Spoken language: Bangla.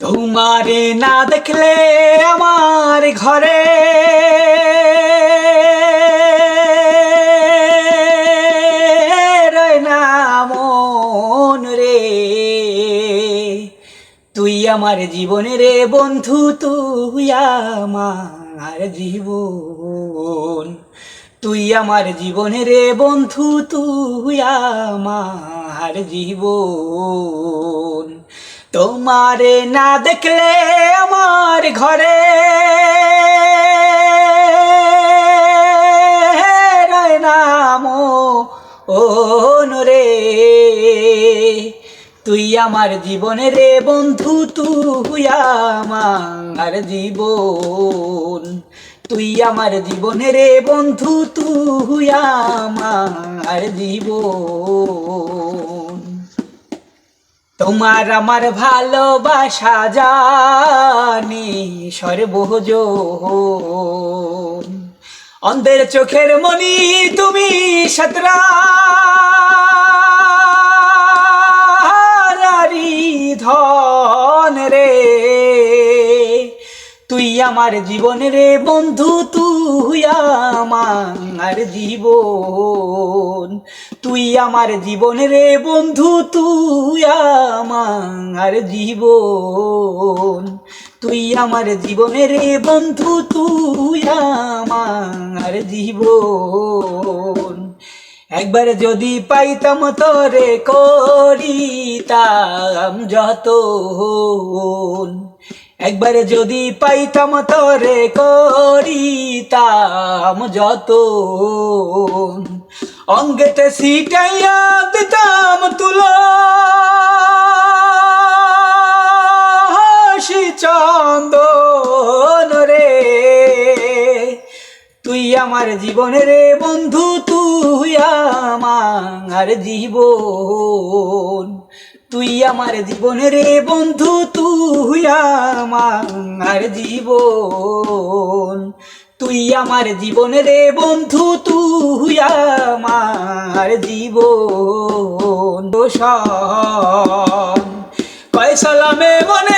তোমারে না দেখলে আমার ঘরে মন রে। তুই আমার জীবনে রে বন্ধু, তুই আমার জীবন। তুই আমার জীবনের রে বন্ধু, তুই আমার জীবন। তোমারে না দেখলে আমার ঘরে নাম ও রে তুই আমার জীবনের রে বন্ধু, তুই আমার জীবন। তুই আমার জীবনের রে বন্ধু, তুই আমার জীবন। তোমার আমার ভালোবাসা জানি সর্বজন অন্ধের চোখের মনি তুমি সতরা ধন রে। তুই আমার জীবন রে বন্ধু, তুই আমার জীবন। তুই আমার জীবন রে বন্ধু, তুই আমার জীবন। তুই আমার জীবনে রে বন্ধু, তুই আমার জীবন। একবার যদি পাইতাম তোরে করিতাম যত একবার যদি পাইতাম তোরে করিতাম যত অঙ্গেতে সিটাইয়া তুই আমার জীবনের বন্ধু, তুই আমার জীবন। তুই আমার জীবনের বন্ধু, তুই আমার জীবন। তুই আমার জীবনের বন্ধু, তুই আমার জীবন। দোষণ কয় সালামে মনে